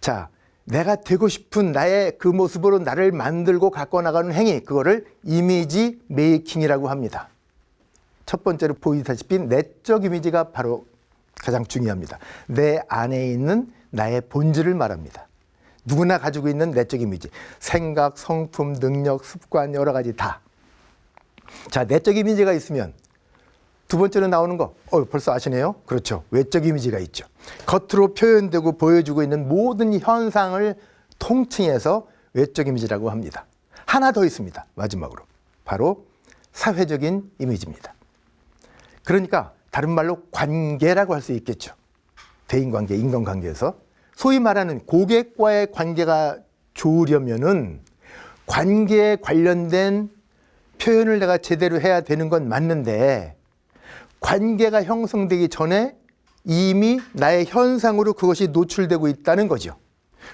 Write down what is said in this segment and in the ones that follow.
자, 내가 되고 싶은 나의 그 모습으로 나를 만들고 갖고 나가는 행위, 그거를 이미지 메이킹이라고 합니다. 첫 번째로 보이다시피 내적 이미지가 바로 가장 중요합니다. 내 안에 있는 나의 본질을 말합니다. 누구나 가지고 있는 내적 이미지. 생각, 성품, 능력, 습관, 여러 가지 다. 자, 내적 이미지가 있으면 두 번째로 나오는 거, 어, 벌써 아시네요? 그렇죠. 외적 이미지가 있죠. 겉으로 표현되고 보여주고 있는 모든 현상을 통칭해서 외적 이미지라고 합니다. 하나 더 있습니다. 마지막으로. 바로 사회적인 이미지입니다. 그러니까 다른 말로 관계라고 할 수 있겠죠. 대인 관계, 인간 관계에서 소위 말하는 고객과의 관계가 좋으려면은 관계에 관련된 표현을 내가 제대로 해야 되는 건 맞는데 관계가 형성되기 전에 이미 나의 현상으로 그것이 노출되고 있다는 거죠.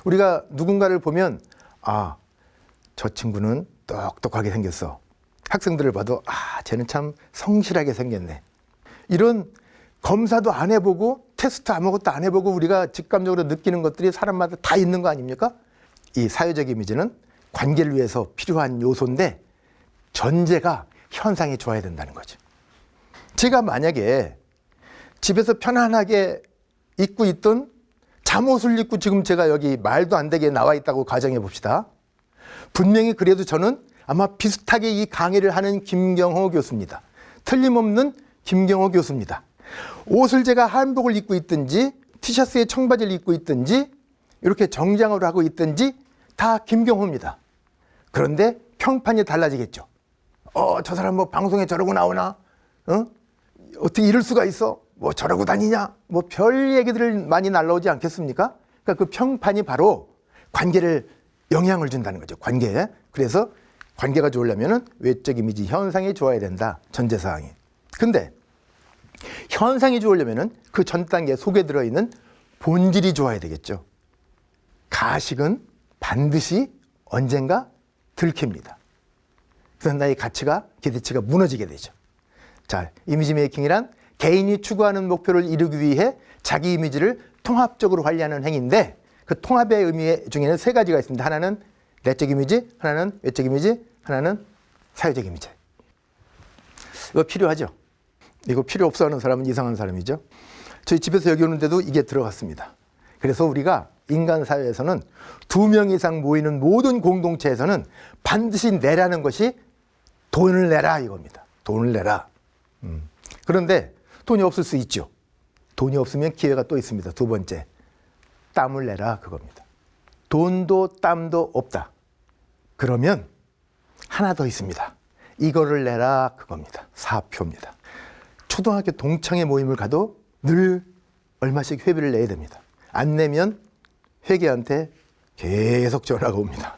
우리가 누군가를 보면 아, 저 친구는 똑똑하게 생겼어. 학생들을 봐도 아, 쟤는 참 성실하게 생겼네. 이런 검사도 안 해보고 테스트 아무것도 안 해보고 우리가 직감적으로 느끼는 것들이 사람마다 다 있는 거 아닙니까? 이 사회적 이미지는 관계를 위해서 필요한 요소인데 전제가 현상이 좋아야 된다는 거죠. 제가 만약에 집에서 편안하게 입고 있던 잠옷을 입고 지금 제가 여기 말도 안 되게 나와 있다고 가정해 봅시다. 분명히 그래도 저는 아마 비슷하게 이 강의를 하는 김경호 교수입니다. 틀림없는 김경호 교수입니다. 옷을 제가 한복을 입고 있든지 티셔츠에 청바지를 입고 있든지 이렇게 정장으로 하고 있든지 다 김경호입니다. 그런데 평판이 달라지겠죠. 어, 저 사람 뭐 방송에 저러고 나오나? 어? 어떻게 이럴 수가 있어? 뭐 저러고 다니냐? 뭐 별 얘기들을 많이 날라오지 않겠습니까? 그러니까 그 평판이 바로 관계를 영향을 준다는 거죠. 관계에. 그래서 관계가 좋으려면은 외적 이미지 현상이 좋아야 된다. 전제 사항이. 근데 현상이 좋으려면은 그 전 단계 속에 들어 있는 본질이 좋아야 되겠죠. 가식은 반드시 언젠가 들킵니다. 그래서 나의 가치가 기대치가 무너지게 되죠. 자, 이미지 메이킹이란 개인이 추구하는 목표를 이루기 위해 자기 이미지를 통합적으로 관리하는 행위인데 그 통합의 의미 중에는 세 가지가 있습니다. 하나는 내적 이미지, 하나는 외적 이미지, 하나는 사회적 이미지. 이거 필요하죠? 이거 필요 없어 하는 사람은 이상한 사람이죠. 저희 집에서 여기 오는데도 이게 들어갔습니다. 그래서 우리가 인간 사회에서는 두 명 이상 모이는 모든 공동체에서는 반드시 내라는 것이 돈을 내라 이겁니다. 돈을 내라. 음. 그런데 돈이 없을 수 있죠. 돈이 없으면 기회가 또 있습니다. 두 번째, 땀을 내라 그겁니다. 돈도 땀도 없다. 그러면 하나 더 있습니다. 이거를 내라 그겁니다. 사표입니다. 초등학교 동창회 모임을 가도 늘 얼마씩 회비를 내야 됩니다. 안 내면 회계한테 계속 전화가 옵니다.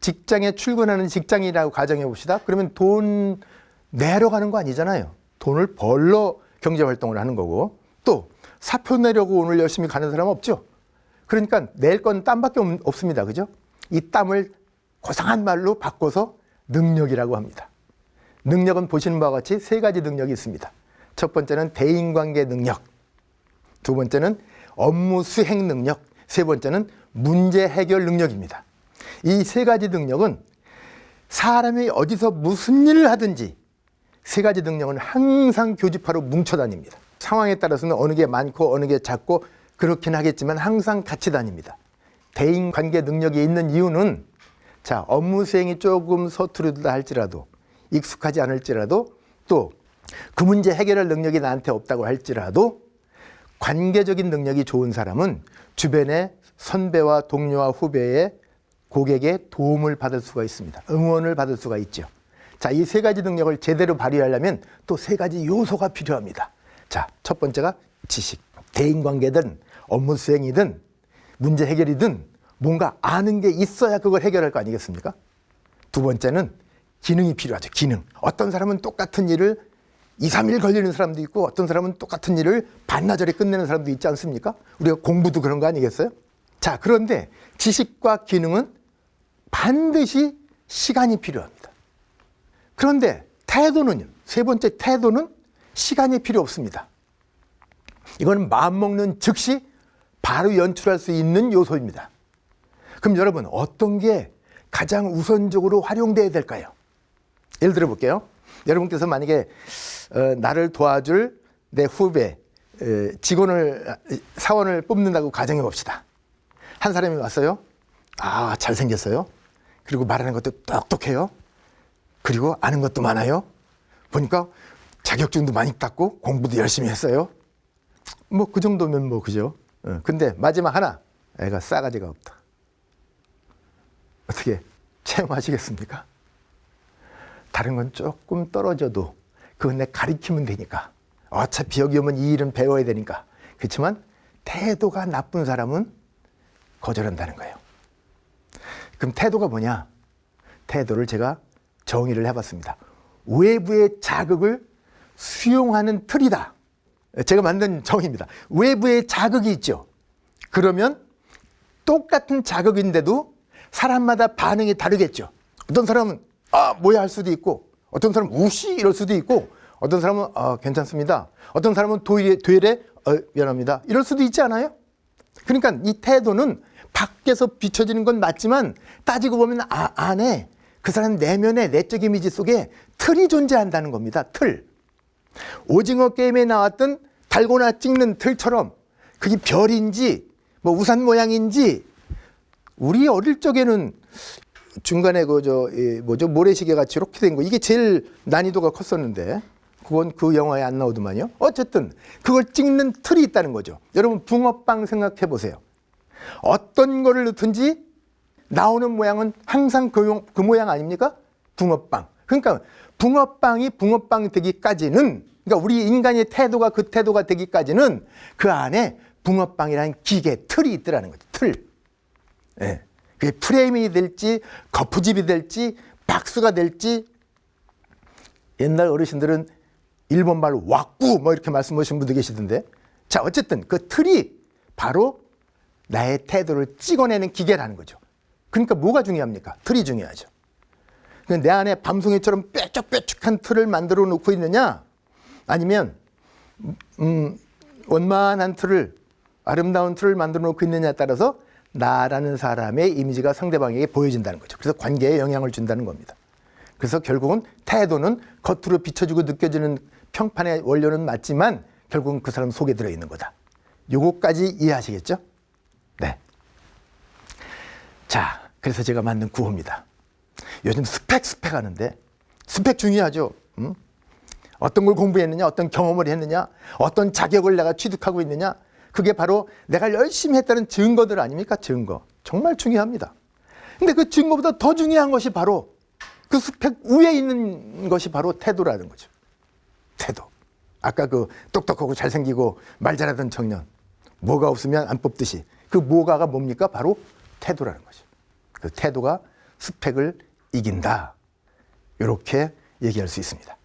직장에 출근하는 직장이라고 가정해 봅시다. 그러면 돈 내러 가는 거 아니잖아요. 돈을 벌러 경제 활동을 하는 거고 또 사표 내려고 오늘 열심히 가는 사람 없죠. 그러니까 낼 건 땀밖에 없- 없습니다. 그죠? 이 땀을 고상한 말로 바꿔서 능력이라고 합니다. 능력은 보시는 바와 같이 세 가지 능력이 있습니다. 첫 번째는 대인관계 능력, 두 번째는 업무 수행 능력, 세 번째는 문제 해결 능력입니다. 이 세 가지 능력은 사람이 어디서 무슨 일을 하든지 세 가지 능력은 항상 교집합으로 뭉쳐 다닙니다. 상황에 따라서는 어느 게 많고 어느 게 작고 그렇긴 하겠지만 항상 같이 다닙니다. 대인 관계 능력이 있는 이유는 자, 업무 수행이 조금 서투르다 할지라도 익숙하지 않을지라도 또 그 문제 해결할 능력이 나한테 없다고 할지라도 관계적인 능력이 좋은 사람은 주변의 선배와 동료와 후배의 고객의 도움을 받을 수가 있습니다. 응원을 받을 수가 있죠. 자, 이 세 가지 능력을 제대로 발휘하려면 또 세 가지 요소가 필요합니다. 자, 첫 번째가 지식. 대인 관계든 업무 수행이든 문제 해결이든 뭔가 아는 게 있어야 그걸 해결할 거 아니겠습니까? 두 번째는 기능이 필요하죠. 기능. 어떤 사람은 똑같은 일을 2, 3일 걸리는 사람도 있고 어떤 사람은 똑같은 일을 반나절에 끝내는 사람도 있지 않습니까? 우리가 공부도 그런 거 아니겠어요? 자, 그런데 지식과 기능은 반드시 시간이 필요합니다. 그런데 태도는요. 세 번째 태도는 시간이 필요 없습니다. 이거는 마음 먹는 즉시 바로 연출할 수 있는 요소입니다. 그럼 여러분 어떤 게 가장 우선적으로 활용돼야 될까요? 예를 들어 볼게요. 여러분께서 만약에 어, 나를 도와줄 내 후배 에, 직원을 사원을 뽑는다고 가정해 봅시다. 한 사람이 왔어요. 아 잘생겼어요. 그리고 말하는 것도 똑똑해요. 그리고 아는 것도 많아요. 보니까 자격증도 많이 땄고 공부도 열심히 했어요. 뭐 그 정도면 뭐 그죠. 어, 근데 마지막 하나 애가 싸가지가 없다. 어떻게 채용하시겠습니까? 다른 건 조금 떨어져도 그건 내 가리키면 되니까. 어차피 여기 오면 이 일은 배워야 되니까. 그렇지만 태도가 나쁜 사람은 거절한다는 거예요. 그럼 태도가 뭐냐? 태도를 제가 정의를 해봤습니다. 외부의 자극을 수용하는 틀이다. 제가 만든 정의입니다. 외부의 자극이 있죠. 그러면 똑같은 자극인데도 사람마다 반응이 다르겠죠. 어떤 사람은 아 뭐야 할 수도 있고, 어떤 사람은 우시 이럴 수도 있고, 어떤 사람은 아 괜찮습니다. 어떤 사람은 도일에 되레 어, 미안합니다. 이럴 수도 있지 않아요? 그러니까 이 태도는 밖에서 비춰지는 건 맞지만 따지고 보면 아, 안에 그 사람 내면의 내적 이미지 속에 틀이 존재한다는 겁니다. 틀. 오징어 게임에 나왔던 달고나 찍는 틀처럼 그게 별인지 뭐 우산 모양인지 우리 어릴 적에는 중간에 그저 뭐죠 모래시계 같이 이렇게 된 거 이게 제일 난이도가 컸었는데 그건 그 영화에 안 나오더만요. 어쨌든 그걸 찍는 틀이 있다는 거죠. 여러분 붕어빵 생각해 보세요. 어떤 거를 넣든지 나오는 모양은 항상 그, 용- 그 모양 아닙니까? 붕어빵. 그러니까 붕어빵이 붕어빵 되기까지는 그러니까 우리 인간의 태도가 그 태도가 되기까지는 그 안에 붕어빵이라는 기계 틀이 있더라는 거죠. 틀. 예. 그게 프레임이 될지 거푸집이 될지 박수가 될지 옛날 어르신들은 일본말 왁구 뭐 이렇게 말씀하신 분도 계시던데 자 어쨌든 그 틀이 바로 나의 태도를 찍어내는 기계라는 거죠. 그러니까 뭐가 중요합니까? 틀이 중요하죠. 그내 안에 밤송이처럼 뾰족뾰족한 틀을 만들어 놓고 있느냐 아니면 음, 원만한 틀을 아름다운 틀을 만들어 놓고 있느냐에 따라서 나라는 사람의 이미지가 상대방에게 보여진다는 거죠. 그래서 관계에 영향을 준다는 겁니다. 그래서 결국은 태도는 겉으로 비춰지고 느껴지는 평판의 원료는 맞지만 결국은 그 사람 속에 들어 있는 거다. 요거까지 이해하시겠죠? 네. 자, 그래서 제가 만든 구호입니다. 요즘 스펙 스펙 하는데 스펙 중요하죠. 음? 어떤 걸 공부했느냐, 어떤 경험을 했느냐, 어떤 자격을 내가 취득하고 있느냐, 그게 바로 내가 열심히 했다는 증거들 아닙니까? 증거. 정말 중요합니다. 근데 그 증거보다 더 중요한 것이 바로 그 스펙 위에 있는 것이 바로 태도라는 거죠. 태도. 아까 그 똑똑하고 잘생기고 말 잘하던 청년. 뭐가 없으면 안 뽑듯이. 그 뭐가가 뭡니까? 바로 태도라는 거죠. 그 태도가 스펙을 이긴다. 이렇게 얘기할 수 있습니다.